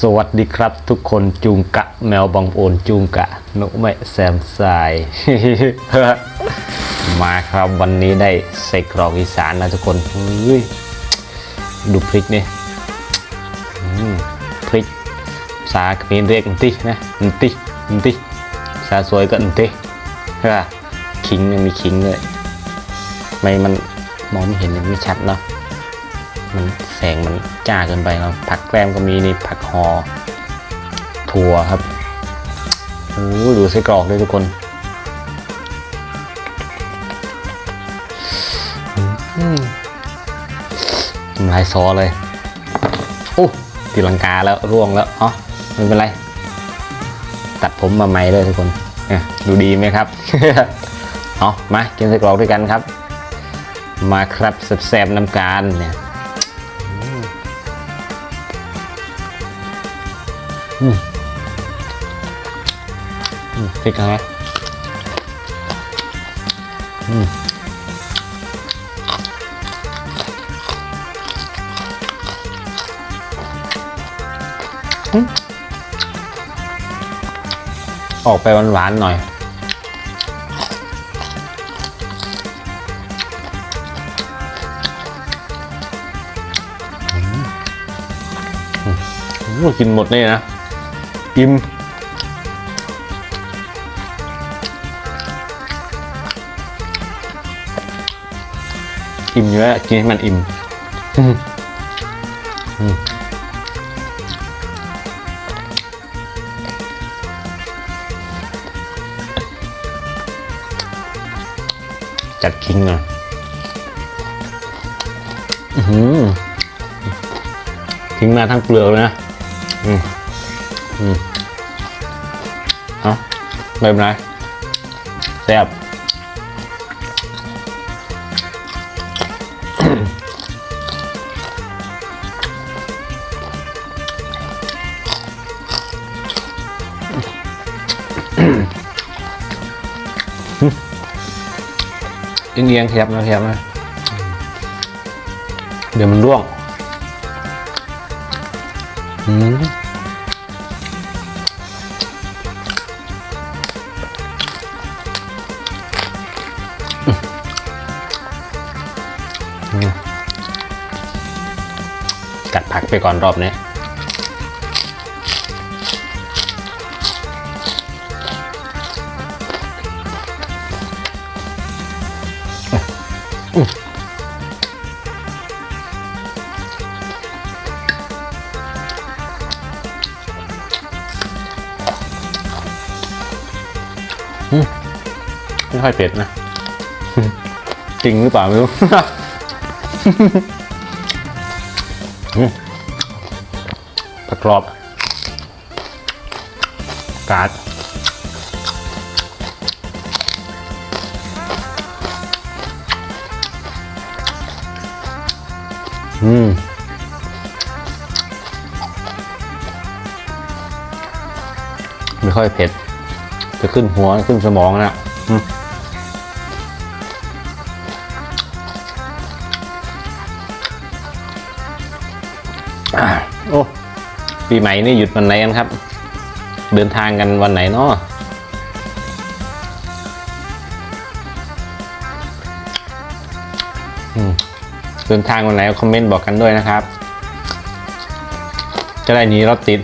สวัสดีครับทุกคนจูงกะ แมวบองโอนจูงกะนกไม่แซมสาย มาครับวันนี้ได้ใส่กรอกอีสานนะทุกคนเฮ้ยดูพริกนี่พริกภาเขมรเรียกอันตินะอันติอันติภาษาสวยก็อันติใช่ป่ะขิงยังมีขิงเลยไม่มันมองไม่เห็นยังไม่ชัดเนาะมัน แสงมันจ้าเกินไปเนาะผักแกล้มก็มีนี่ผักหอถั่วครับโอ้โหดูไส้กรอกด้วยทุกคนอืมลายซอเลยโอ้ตีลังกาแล้วร่วงแล้วอ๋อไม่เป็นไร ตัดผมมาใหม่เลยทุกคนเนี่ยดูดีไหมครับเอามากินไส้กรอกด้วยกันครับ มาครับแซ่บๆน้ำการเนี่ย อืมอืมพริกอะไรอืมอืมออกไปหวานๆหน่อยอ้โหกินหมดเลยนะ อิ่มอิ่มเยอะกินให้มันอิ่มอืมอืมจัดคิงหน่อยอื้อหือทิ้งมาทั้งเปลือกเลยนะ อืมอื มเอาไม่เป็นไรแซ่บเอียงๆขยับนะขยับนะเดี๋ยวมันร่วง อืม ผักไปก่อนรอบนี้ไม่ค่อยเผ็ดนะ จริงหรือเปล่าไม่รู้อืมผั กรอบกาดอืมไม่ค่อยเผ็ด จะขึ้นหัวขึ้นสมองนะอืมอ่าโอ้ ปีใหม่นี่หยุดวันไหนกันครับ เดินทางกันวันไหนเนาะเดินทางวันไหนคอมเมนต์บอกกันด้วยนะครับ จะได้หนีรถติด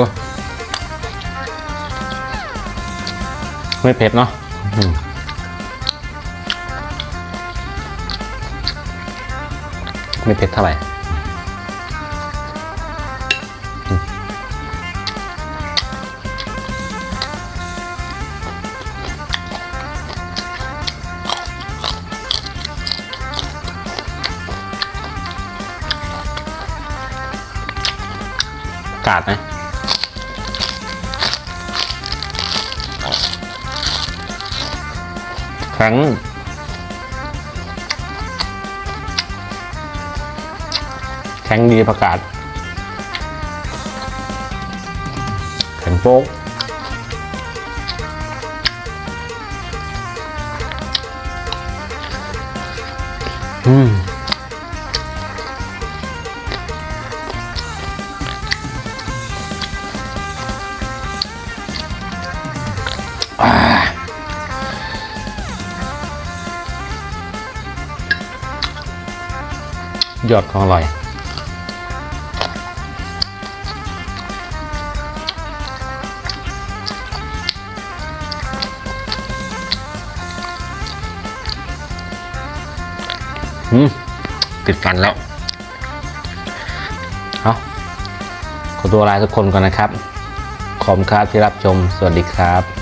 ว้าไม่เผ็ดเนาะไม่เผ็ดเท่าไหร่กาดนะ รั้ง แข็งดีประกาศ แข็งโป๊กอืม ยอดของอร่อยอืมติดฟันแล้ว เอาขอตัวลาทุกคนก่อนนะครับ ขอบคุณครับที่รับชม สวัสดีครับ